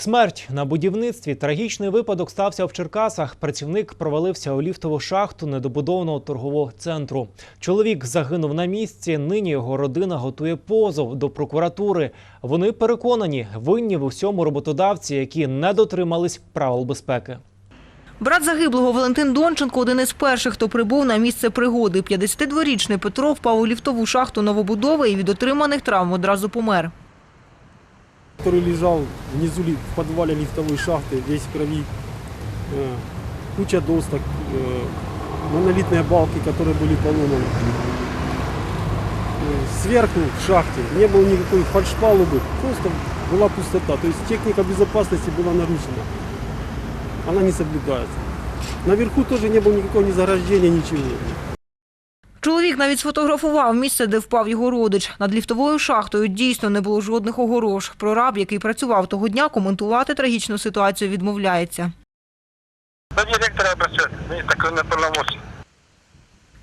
Смерть на будівництві. Трагічний випадок стався в Черкасах. Працівник провалився у ліфтову шахту недобудованого торгового центру. Чоловік загинув на місці. Нині його родина готує позов до прокуратури. Вони переконані, винні в усьому роботодавці, які не дотримались правил безпеки. Брат загиблого Валентин Донченко – один із перших, хто прибув на місце пригоди. 52-річний Петро впав у ліфтову шахту новобудови і від отриманих травм одразу помер. Который лежал внизу в подвале лифтовой шахты, весь в крови, Э, куча досток, э, монолитные балки, которые были поломаны. Э, Сверху в шахте не было никакой фальшпалубы, просто была пустота. То есть техника безопасности была нарушена. Она не соблюдается. Наверху тоже не было никакого ни заграждения, ничего. Чоловік навіть сфотографував місце, де впав його родич. Над ліфтовою шахтою дійсно не було жодних огорож. Прораб, який працював того дня, коментувати трагічну ситуацію відмовляється. До директора такой неполномочий.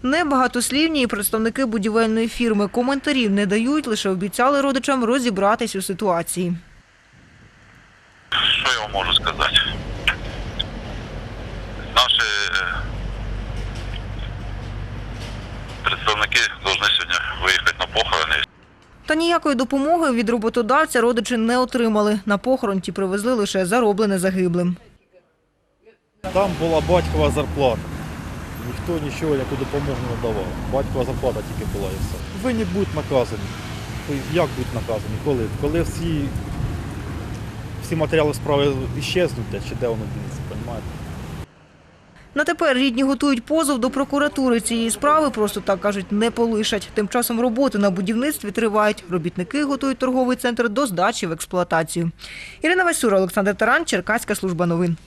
Небагатослівні і представники будівельної фірми коментарів не дають, лише обіцяли родичам розібратись у ситуації. Що я вам можу сказати? Представники повинні сьогодні виїхати на похорони. Та ніякої допомоги від роботодавця родичі не отримали. На похорон ті привезли лише зароблене загиблим. Там була батькова зарплата. Ніхто нічого яку допомогу не давав. Батькова зарплата тільки була і все. Винні будуть наказані. Як будуть наказані? Коли? Коли всі, всі матеріали справи іщезнуть, чи де воно дінеться, розумієте? На тепер рідні готують позов до прокуратури цієї справи, просто так кажуть, не полишать. Тим часом роботи на будівництві тривають. Робітники готують торговий центр до здачі в експлуатацію. Ірина Васюра, Олександр Таран, Черкаська служба новин.